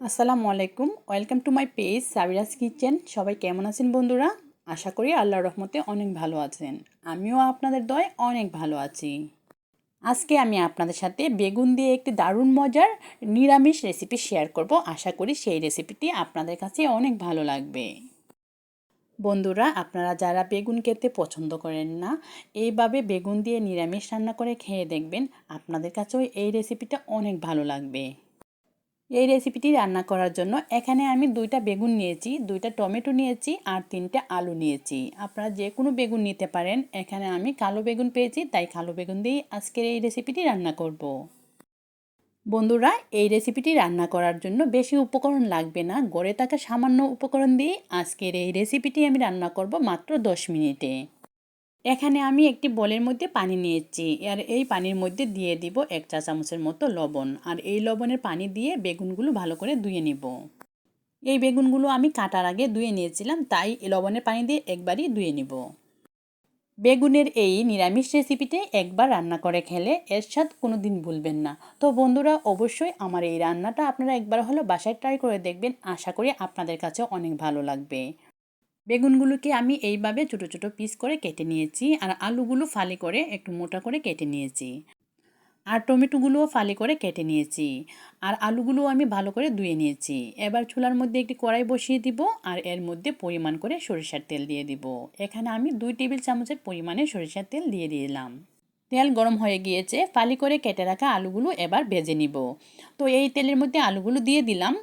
আসসালামু আলাইকুম। Welcome to my page Sabiraj kitchen সবাই কেমন আছেন বন্ধুরা? আশা করি আল্লাহর রহমতে অনেক ভালো আছেন। আমিও আপনাদের দয় অনেক ভালো আছি। আজকে আমি আপনাদের সাথে বেগুন দিয়ে একটি দারুণ মজার নিরামিষ রেসিপি শেয়ার করব। আশা করি সেই রেসিপিটি আপনাদের কাছে অনেক ভালো লাগবে। বন্ধুরা, আপনারা যারা বেগুন খেতে পছন্দ করেন না, এইভাবে বেগুন দিয়ে নিরামিষ রান্না করে খেয়ে দেখবেন। আপনাদের কাছেও এই রেসিপিটা অনেক ভালো লাগবে। এই রেসিপিটি রান্না করার জন্য এখানে আমি দুইটা বেগুন নিয়েছি, দুইটা টমেটো নিয়েছি আর তিনটা আলু নিয়েছি। আপনারা যে কোনো বেগুন নিতে পারেন। এখানে আমি কালো বেগুন পেয়েছি, তাই কালো বেগুন দিয়েই আজকের এই রেসিপিটি রান্না করব। বন্ধুরা, এই রেসিপিটি রান্না করার জন্য বেশি উপকরণ লাগবে না। গড়ে থাকা সামান্য উপকরণ দিয়ে আজকের এই রেসিপিটি আমি রান্না করব মাত্র দশ মিনিটে। এখানে আমি একটি বলের মধ্যে পানি নিয়েছি। আর এই পানির মধ্যে দিয়ে দিব এক চা চামচের মতো লবণ। আর এই লবণের পানি দিয়ে বেগুনগুলো ভালো করে ধুয়ে নিব। এই বেগুনগুলো আমি কাটার আগে ধুয়ে নিয়েছিলাম, তাই লবণের পানি দিয়ে একবারই ধুয়ে নিব। বেগুনের এই নিরামিষ রেসিপিতে একবার রান্না করে খেলে এর স্বাদ কোনো দিন ভুলবেন না। তো বন্ধুরা, অবশ্যই আমার এই রান্নাটা আপনারা একবার হলো বাসায় ট্রাই করে দেখবেন। আশা করি আপনাদের কাছে অনেক ভালো লাগবে। বেগুনগুলোকে আমি এইভাবে ছোটো ছোটো পিস করে কেটে নিয়েছি আর আলুগুলো ফালি করে একটু মোটা করে কেটে নিয়েছি। আর টমেটোগুলোও ফালি করে কেটে নিয়েছি। আর আলুগুলো আমি ভালো করে ধুয়ে নিয়েছি। এবার চুলার মধ্যে একটি কড়াই বসিয়ে দিব আর এর মধ্যে পরিমাণ করে সরিষার তেল দিয়ে দিব। এখানে আমি দুই টেবিল চামচের পরিমাণে সরিষার তেল দিয়ে দিলাম। তেল গরম হয়ে গিয়েছে, ফালি করে কেটে রাখা আলুগুলো এবার ভেজে নিব। তো এই তেলের মধ্যে আলুগুলো দিয়ে দিলাম।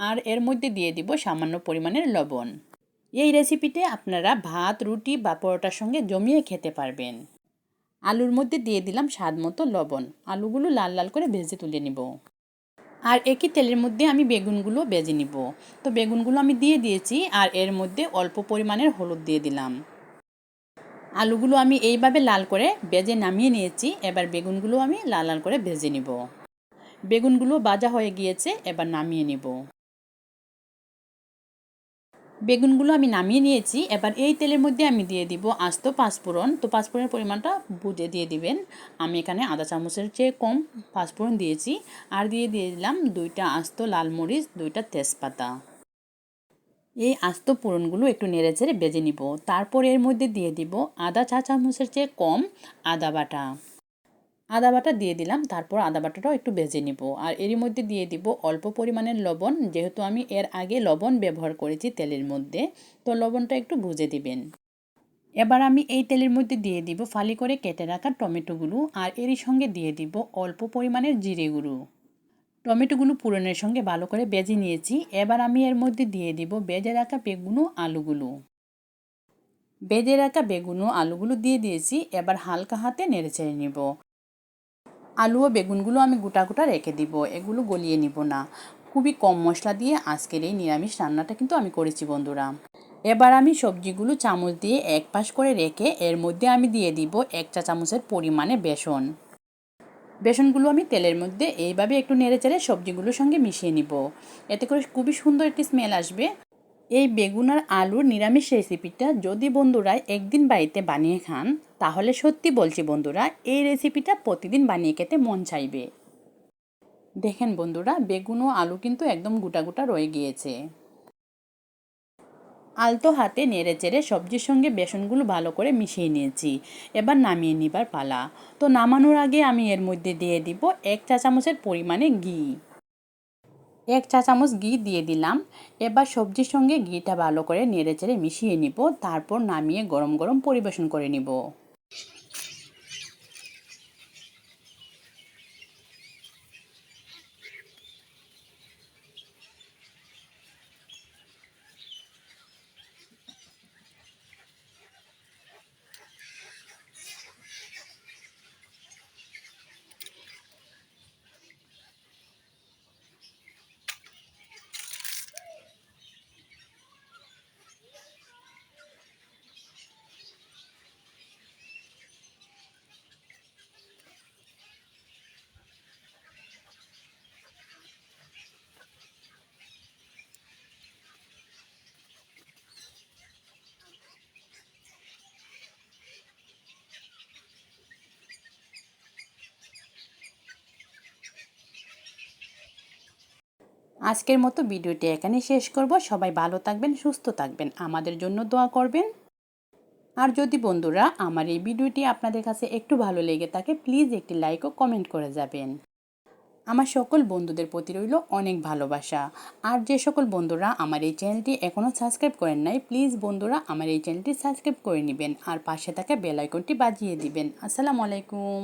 আর এর মধ্যে দিয়ে দিব সামান্য পরিমাণের লবণ। এই রেসিপিতে আপনারা ভাত, রুটি বা পরোটার সঙ্গে জমিয়ে খেতে পারবেন। আলুর মধ্যে দিয়ে দিলাম স্বাদ মতো লবণ। আলুগুলো লাল লাল করে ভেজে তুলে নিব। আর একই তেলের মধ্যে আমি বেগুনগুলো বেজে নিব। তো বেগুনগুলো আমি দিয়ে দিয়েছি আর এর মধ্যে অল্প পরিমাণের হলুদ দিয়ে দিলাম। আলুগুলো আমি এইভাবে লাল করে বেজে নামিয়ে নিয়েছি। এবার বেগুনগুলো আমি লাল লাল করে ভেজে নিব। বেগুনগুলো বাজা হয়ে গিয়েছে, এবার নামিয়ে নিব। বেগুনগুলো আমি নামিয়ে নিয়েছি। এবার এই তেলের মধ্যে আমি দিয়ে দিব আস্ত পাঁচফোড়ন। তো পাঁচফোড়নের পরিমাণটা বুঝে দিয়ে দিবেন। আমি এখানে আধা চামচের চেয়ে কম পাঁচফোড়ন দিয়েছি। আর দিয়ে দিয়ে দিলাম দুইটা আস্ত লাল মরিচ, দুইটা তেজপাতা। এই আস্ত পোড়নগুলো একটু নেড়ে চেড়ে বেজে নিব। তারপর এর মধ্যে দিয়ে দিব আদা চা চামচের চেয়ে কম আদা বাটা। আদা বাটা দিয়ে দিলাম, তারপর আদা বাটাটাও একটু ভেজে নিব। আর এরই মধ্যে দিয়ে দিব অল্প পরিমাণের লবণ, যেহেতু আমি এর আগে লবণ ব্যবহার করেছি তেলের মধ্যে, তো লবণটা একটু ভুজে দিবেন। এবার আমি এই তেলের মধ্যে দিয়ে দিব ফালি করে কেটে রাখা টমেটোগুলো আর এরই সঙ্গে দিয়ে দিব অল্প পরিমাণের জিরে গুঁড়ো। টমেটোগুলো পুরনের সঙ্গে ভালো করে বেজে নিয়েছি, এবার আমি এর মধ্যে দিয়ে দিব বেজে রাখা বেগুনো, আলুগুলো। বেজে রাখা বেগুনো, আলুগুলো দিয়ে দিয়েছি, এবার হালকা হাতে নেড়ে ছেড়ে নিব। আলু ও বেগুনগুলো আমি গোটা গোটা রেখে দিব, এগুলো গলিয়ে নিব না। খুবই কম মশলা দিয়ে আজকের এই নিরামিষ রান্নাটা কিন্তু আমি করেছি বন্ধুরা। এবার আমি সবজিগুলো চামচ দিয়ে এক পাশ করে রেখে এর মধ্যে আমি দিয়ে দিব এক চা চামচের পরিমাণে বেসন। বেসনগুলো আমি তেলের মধ্যে এইভাবে একটু নেড়ে চেড়ে সবজিগুলোর সঙ্গে মিশিয়ে নিব। এতে করে খুবই সুন্দর একটি স্মেল আসবে। এই বেগুন আর আলুর নিরামিষ রেসিপিটা যদি বন্ধুরা একদিন বাড়িতে বানিয়ে খান, তাহলে সত্যি বলছি বন্ধুরা, এই রেসিপিটা প্রতিদিন বানিয়ে খেতে মন চাইবে। দেখেন বন্ধুরা, বেগুন ও আলু কিন্তু একদম গোটা গোটা রয়ে গিয়েছে। আলতো হাতে নেড়ে চেড়ে সবজির সঙ্গে বেসনগুলো ভালো করে মিশিয়ে নিয়েছি। এবার নামিয়ে নিবার পালা। তো নামানোর আগে আমি এর মধ্যে দিয়ে দিব এক চা চামচের পরিমাণে ঘি। এক চা চামচ ঘি দিয়ে দিলাম। এবার সবজির সঙ্গে ঘিটা ভালো করে নেড়ে চেড়ে মিশিয়ে নিব। তারপর নামিয়ে গরম গরম পরিবেশন করে নিব। আজকের মতো ভিডিওটি এখানে শেষ করব। সবাই ভালো থাকবেন, সুস্থ থাকবেন। আমাদের জন্য দোয়া করবেন। আর যদি বন্ধুরা আমার এই ভিডিওটি আপনাদের কাছে একটু ভালো লেগে থাকে, প্লিজ একটি লাইক ও কমেন্ট করে যাবেন। আমার সকল বন্ধুদের প্রতি রইল অনেক ভালোবাসা। আর যে সকল বন্ধুরা আমার এই চ্যানেলটি এখনও সাবস্ক্রাইব করেন নাই, প্লিজ বন্ধুরা আমার এই চ্যানেলটি সাবস্ক্রাইব করে নেবেন। আর পাশে থাকা বেল আইকনটি বাজিয়ে দিবেন। আসসালামু আলাইকুম।